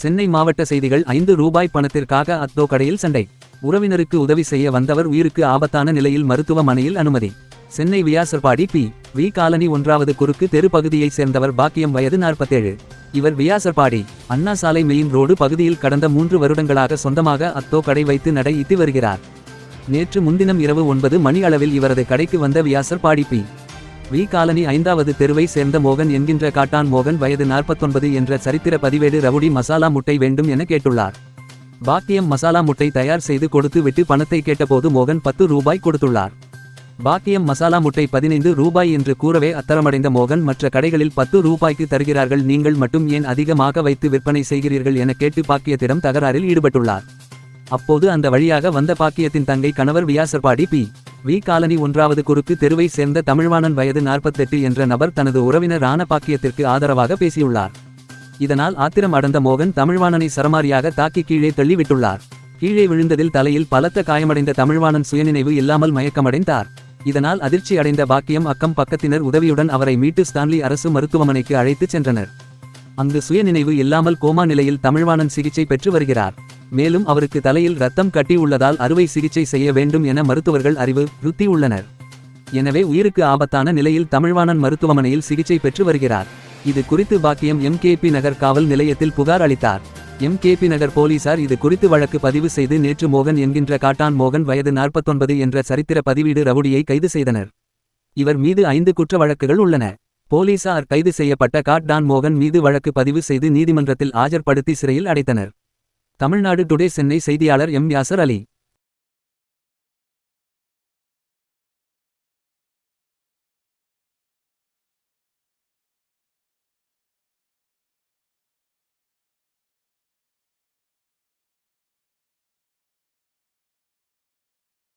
சென்னை மாவட்ட செய்திகள் ஐந்து ரூபாய் பணத்திற்காக அத்தோ கடையில் சண்டை. உறவினருக்கு உதவி செய்ய வந்தவர் உயிருக்கு ஆபத்தான நிலையில் மருத்துவமனையில் அனுமதி. Chennai Vyasarpadi P. V. Colony ஒன்றாவது குறுக்கு தெரு பகுதியைச் சேர்ந்தவர் பாக்கியம் வயது நாற்பத்தேழு. இவர் வியாசர்பாடி அண்ணா சாலை மெயின் ரோடு பகுதியில் கடந்த மூன்று வருடங்களாக சொந்தமாக அத்தோ கடை வைத்து நடை இட்டு வருகிறார். நேற்று முன்தினம் இரவு ஒன்பது மணி அளவில் இவரது கடைக்கு வந்த வியாசர்பாடி பி. வி காலனி ஐந்தாவது தெருவை சேர்ந்த மோகன் என்கின்ற காட்டான் மோகன் வயது நாற்பத்தொன்பது என்ற சரித்திர பதிவேடு ரவுடி மசாலா முட்டை வேண்டும் என கேட்டுள்ளார். பாக்கியம் மசாலா முட்டை தயார் செய்து கொடுத்து விட்டு பணத்தை கேட்டபோது மோகன் பத்து ரூபாய் கொடுத்துள்ளார். பாக்கியம் மசாலா முட்டை பதினைந்து ரூபாய் என்று கூறவே அத்தரமடைந்த மோகன் மற்ற கடைகளில் பத்து ரூபாய்க்கு தருகிறார்கள் நீங்கள் மட்டும் ஏன் அதிகமாக வைத்து விற்பனை செய்கிறீர்கள் என கேட்டு பாக்கியத்திடம் தகராறில் ஈடுபட்டுள்ளார். அப்போது அந்த வழியாக வந்த பாக்கியத்தின் தங்கை கணவர் வியாசர்பாடி பி. வி காலனி ஒன்றாவது குறுக்கு தெருவை சேர்ந்த தமிழ்வாணன் வயது நாற்பத்தெட்டு என்ற நபர் தனது உறவினர் ராணபாக்கியத்திற்கு ஆதரவாக பேசியுள்ளார். இதனால் ஆத்திரம் அடந்த மோகன் தமிழ்வாணனை சரமாரியாக தாக்கி கீழே தள்ளிவிட்டுள்ளார். கீழே விழுந்ததில் தலையில் பலத்த காயமடைந்த தமிழ்வாணன் சுயநினைவு இல்லாமல் மயக்கமடைந்தார். இதனால் அதிர்ச்சி அடைந்த பாக்கியம் அக்கம் பக்கத்தினர் உதவியுடன் அவரை மீட்டு ஸ்டான்லி அரசு மருத்துவமனைக்கு அழைத்துச் சென்றனர். அங்கு சுயநினைவு இல்லாமல் கோமா நிலையில் தமிழ்வாணன் சிகிச்சை பெற்று வருகிறார். மேலும் அவருக்கு தலையில் ரத்தம் கட்டி உள்ளதால் அறுவை சிகிச்சை செய்ய வேண்டும் என மருத்துவர்கள் அறிவு ருத்தி உள்ளனர். எனவே உயிருக்கு ஆபத்தான நிலையில் தமிழ்வாணன் மருத்துவமனையில் சிகிச்சை பெற்று வருகிறார். இது குறித்து பாக்கியம் எம்கேபி நகர் காவல் நிலையத்தில் புகார் அளித்தார். எம்கேபி நகர் போலீசார் இது குறித்து வழக்கு பதிவு செய்து நேற்று மோகன் என்கின்ற காட்டான் மோகன் வயது நாற்பத்தொன்பது என்ற சரித்திர பதிவீடு ரவுடியை கைது செய்தனர். இவர் மீது ஐந்து குற்ற வழக்குகள் உள்ளன. போலீசார் கைது செய்யப்பட்ட காட்டான் மோகன் மீது வழக்கு பதிவு செய்து நீதிமன்றத்தில் ஆஜர்படுத்தி சிறையில் அடைத்தனர். தமிழ்நாடு டுடே சென்னை செய்தியாளர் எம் யாசர் அலி.